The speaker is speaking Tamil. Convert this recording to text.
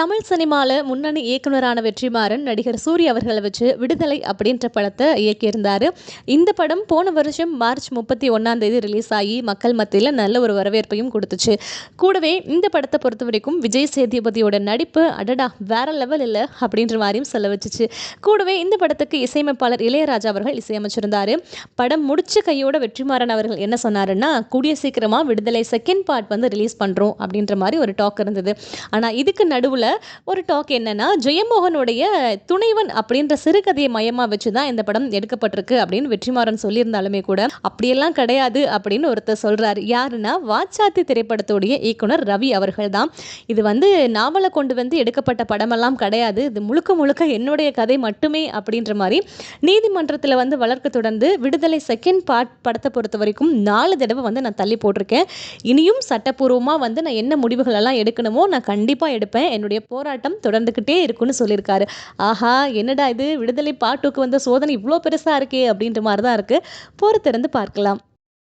தமிழ் சினிமாவில் முன்னணி இயக்குனரான வெற்றிமாறன் நடிகர் சூரிய அவர்களை வச்சு விடுதலை அப்படின்ற படத்தை இயக்கியிருந்தார். இந்த படம் போன வருஷம் மார்ச் முப்பத்தி ஒன்றாம் தேதி ரிலீஸ் ஆகி மக்கள் மத்தியில் நல்ல ஒரு வரவேற்பையும் கொடுத்துச்சு. கூடவே இந்த படத்தை பொறுத்த வரைக்கும் விஜய் சேதுபதியோட நடிப்பு அடடா வேற லெவல் இல்லை அப்படின்ற மாதிரியும் சொல்ல வச்சுச்சு கூடவே இந்த படத்துக்கு இசையமைப்பாளர் இளையராஜா அவர்கள் இசையமைச்சிருந்தார். படம் முடிச்ச கையோட வெற்றிமாறன் அவர்கள் என்ன சொன்னாருன்னா கூடிய சீக்கிரமாக விடுதலை செகண்ட் பார்ட் வந்து ரிலீஸ் பண்ணுறோம் அப்படின்ற மாதிரி ஒரு டாக் இருந்தது. ஆனால் இதுக்கு நடுவில் ஒரு டாக் என்னன்னா ஜெயமோகனுடைய துணைவன் அப்படின்ற சிறுகதையை மையமாக வச்சு தான் இந்த படம் எடுக்கப்பட்டிருக்கு அப்படின்னு வெற்றிமாறன் சொல்லியிருந்தாலுமே கூட அப்படியெல்லாம் கிடையாது அப்படின்னு ஒருத்தர் சொல்கிறாரு யாருன்னா வாச்சாத்தி திரைப்படத்துடைய இயக்குனர் ரவி அவர்கள் தான் இது வந்து நாவலை கொண்டு வந்து எடுக்கப்பட்ட படமெல்லாம் கிடையாது. இது முழுக்க முழுக்க என்னுடைய கதை மட்டுமே அப்படின்ற மாதிரி நீதிமன்றத்தில் வந்து வளர்க்க தொடர்ந்து விடுதலை செகண்ட் பார்ட் படத்தை பொறுத்த வரைக்கும் நாலு தடவை வந்து நான் தள்ளி போட்டிருக்கேன். இனியும் சட்டப்பூர்வமாக வந்து நான் என்ன முடிவுகள் எல்லாம் எடுக்கணுமோ நான் கண்டிப்பாக எடுப்பேன். என்னுடைய போராட்டம் தொடர்ந்துக்கிட்டே இருக்குன்னு சொல்லியிருக்காரு. ஆஹா என்னடா இது? விடுதலை பாட்டுக்கு வந்த சோதனை இவ்வளோ பெருசாக இருக்கே அப்படின்ற மாதிரி தான் இருக்குது பொறுத்திருந்து பார்க்கலாம்.